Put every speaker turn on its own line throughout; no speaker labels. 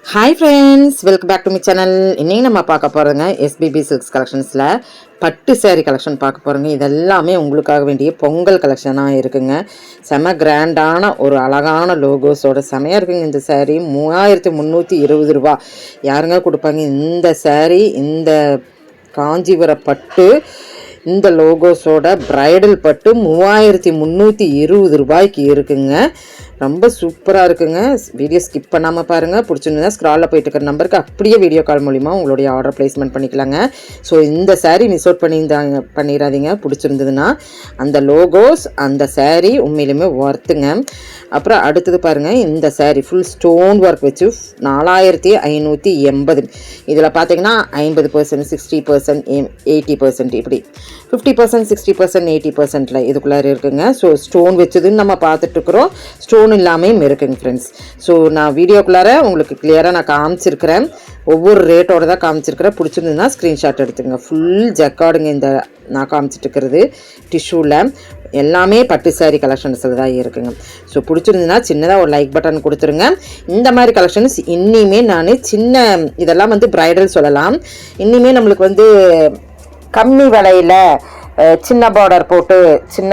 Hi friends welcome back to me channel இன்றைக்கி நம்ம பார்க்க போகிறோங்க எஸ்பிபி சில்க்ஸ் கலெக்ஷன்ஸில் பட்டு சேரீ கலெக்ஷன் பார்க்க போகிறோங்க இதெல்லாமே உங்களுக்காக வேண்டிய பொங்கல் கலெக்ஷனாக இருக்குங்க. செம கிராண்டான ஒரு அழகான லோகோஸோட செமையாக இருக்குங்க இந்த சேரீ மூவாயிரத்தி முந்நூற்றி இருபது ரூபா. யாருங்க கொடுப்பாங்க இந்த சேரீ இந்த காஞ்சிபுரம் பட்டு இந்த லோகோஸோட பிரைடல் பட்டு மூவாயிரத்தி முந்நூற்றி இருபது ரூபாய்க்கு இருக்குங்க. ரொம்ப சூப்பராக இருக்குங்க. வீடியோ ஸ்கிப் பண்ணாமல் பாருங்கள் பிடிச்சிருந்தா ஸ்க்ராலில் போயிட்டு இருக்கிற நம்பருக்கு அப்படியே வீடியோ கால் மூலிமா உங்களுடைய ஆர்டர் ப்ளேஸ்மெண்ட் பண்ணிக்கலாங்க. ஸோ இந்த சாரீ மிஸ் அவுட் பண்ணியிருந்தாங்க பண்ணிடாதீங்க பிடிச்சிருந்ததுன்னா அந்த லோகோஸ் அந்த சாரீ உண்மையிலுமே ஒர்த்துங்க அப்புறம் அடுத்தது பாருங்கள் இந்த saree ஃபுல் ஸ்டோன் ஒர்க் வச்சு நாலாயிரத்தி ஐநூற்றி எண்பது. இதில் பார்த்தீங்கன்னா ஐம்பது percent sixty percent eighty percent இப்படி. Fifty percent sixty percent eighty பர்சன்ட்டில் இதுக்குள்ளார இருக்குங்க. ஸோ ஸ்டோன் வச்சதுன்னு நம்ம பார்த்துட்ருக்குறோம் ஸ்டோன் இல்லாமையும் இருக்குங்க ஃப்ரெண்ட்ஸ் ஸோ நான் வீடியோக்குள்ளார உங்களுக்கு கிளியராக நான் காமிச்சிருக்கிறேன். ஒவ்வொரு ரேட்டோட தான் காமிச்சிருக்கிறேன். பிடிச்சிருந்ததுன்னா ஸ்க்ரீன்ஷாட் எடுத்துங்க ஃபுல் ஜக்கார்டுங்க இந்த நான் காமிச்சிட்டு இருக்கிறது டிஷ்யூவில் எல்லாமே பட்டு saree கலெக்ஷன்ஸில் தான் இருக்குங்க. ஸோ பிடிச்சிருந்ததுன்னா சின்னதாக ஒரு லைக் பட்டன் கொடுத்துருங்க. இந்த மாதிரி கலெக்ஷன்ஸ் இன்னிமே நான் சின்ன இதெல்லாம் வந்து பிரைடல் சொல்லலாம். இன்னிமே நம்மளுக்கு வந்து கம்மி விலையில் சின்ன பார்டர் போட்டு சின்ன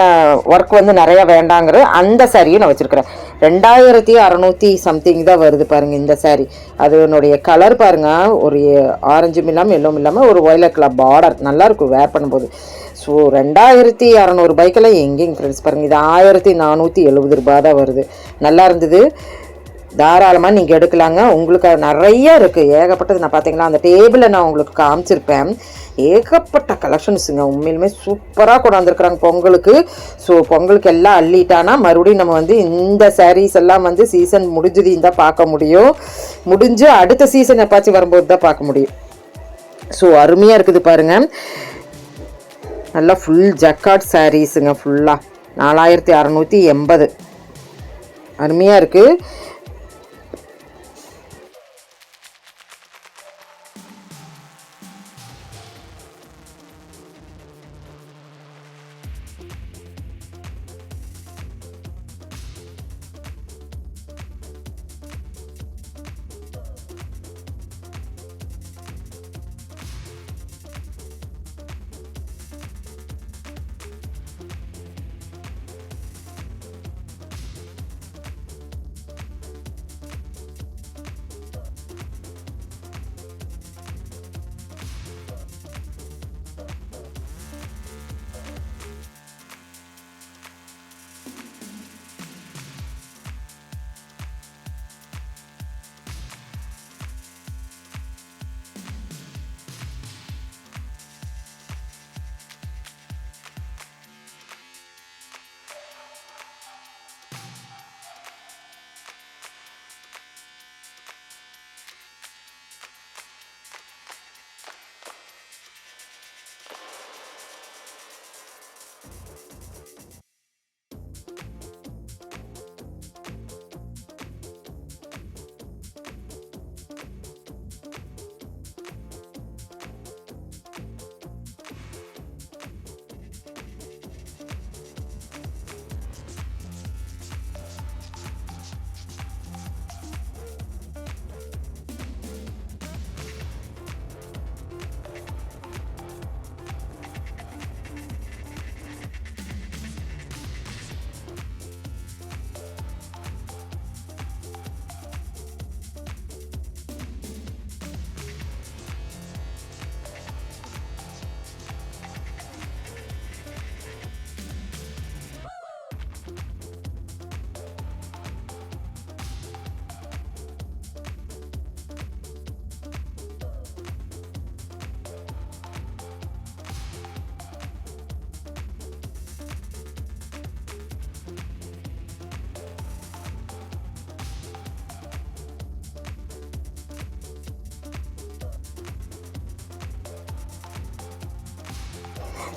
ஒர்க் வந்து நிறைய வேண்டாங்கிற அந்த சாரியும் நான் வச்சுருக்கிறேன். ரெண்டாயிரத்தி அறநூற்றி சம்திங் தான் வருது பாருங்கள் இந்த saree. அதனுடைய கலர் பாருங்கள் ஒரு ஆரஞ்சும் இல்லாமல் எல்லோவும் இல்லாமல் ஒரு ஒயிலட் கலர் பார்டர் நல்லாயிருக்கும் வேர் பண்ணும்போது. ஸோ ரெண்டாயிரத்தி அறநூறு பைக்கெல்லாம் எங்கேங்க ஃப்ரெண்ட்ஸ் பாருங்கள் இது ஆயிரத்தி நானூற்றி எழுபது ரூபா தான் வருது. நல்லா இருந்தது. தாராளமாக நீங்கள் எடுக்கலாங்க. உங்களுக்கு நிறைய இருக்குது ஏகப்பட்டது நான் பார்த்தீங்களா அந்த டேபிளை நான் உங்களுக்கு காமிச்சிருப்பேன். ஏகப்பட்ட கலெக்ஷன்ஸுங்க உண்மையிலுமே சூப்பராக கொண்டாந்துருக்குறாங்க பொங்கலுக்கு. ஸோ பொங்கலுக்கு எல்லாம் அள்ளிட்டானா மறுபடியும் நம்ம வந்து இந்த சாரீஸ் எல்லாம் வந்து சீசன் முடிஞ்சதையும் தான் பார்க்க முடியும். முடிஞ்சு அடுத்த சீசன் எப்பாச்சும் வரும்போது தான் பார்க்க முடியும். ஸோ அருமையாக இருக்குது பாருங்கள் நல்லா ஃபுல் ஜக்காட் சாரீஸுங்க ஃபுல்லாக நாலாயிரத்தி அறநூற்றி எண்பது. அருமையாக இருக்குது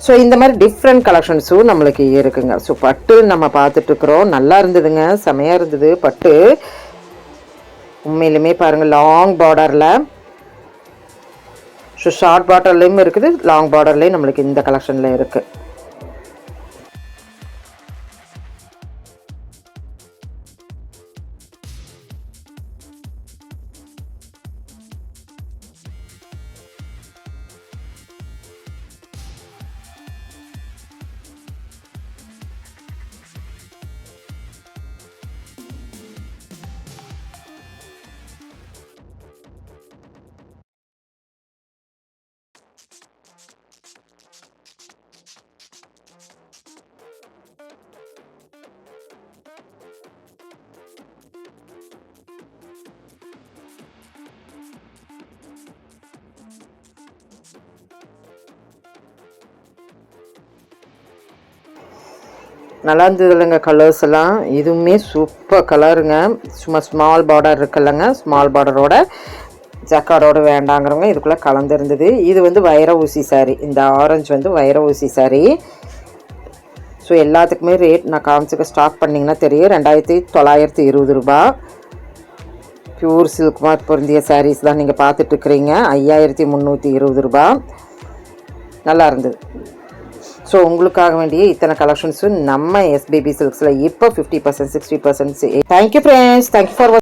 ஸோ இந்த மாதிரி டிஃப்ரெண்ட் கலெக்ஷன்ஸும் நம்மளுக்கு இருக்குங்க. ஸோ பட்டு நம்ம பார்த்துட்ருக்குறோம் நல்லா இருந்ததுங்க. செமையாக இருந்தது. பட்டு. உண்மையிலுமே பாருங்கள் லாங் பார்டரில் ஸோ ஷார்ட் பார்டர்லேயும் இருக்குது. லாங் பார்டர்லேயும் நம்மளுக்கு இந்த கலெக்ஷனில் இருக்குது நல்லா இருந்தது இல்லைங்க கலர்ஸ் எல்லாம். இதுவுமே சூப்பர் கலருங்க சும்மா ஸ்மால் பார்டர் இருக்குல்லங்க. ஸ்மால் பார்டரோட ஜக்கார்டோடு வேண்டாங்கிறவங்க இதுக்குள்ளே கலந்துருந்தது இது வந்து வைர ஊசி சாரி இந்த ஆரஞ்சு வந்து வைர ஊசி சாரி ஸோ எல்லாத்துக்குமே ரேட் நான் காமிச்சுக்க ஸ்டாக் பண்ணிங்கன்னா தெரியும். ரெண்டாயிரத்தி தொள்ளாயிரத்தி இருபது ரூபா. பியூர் சில்குமார் பொருந்திய சாரீஸ் தான் நீங்கள் பார்த்துட்ருக்குறீங்க ஐயாயிரத்தி முந்நூற்றி இருபது ரூபா. நல்லா இருந்தது. ஸோ உங்களுக்காக வேண்டிய இத்தனை கலெக்ஷன்ஸும் நம்ம எஸ்பிபி சில்க்ஸில் இப்போ fifty percent sixty percent thank you friends thank you for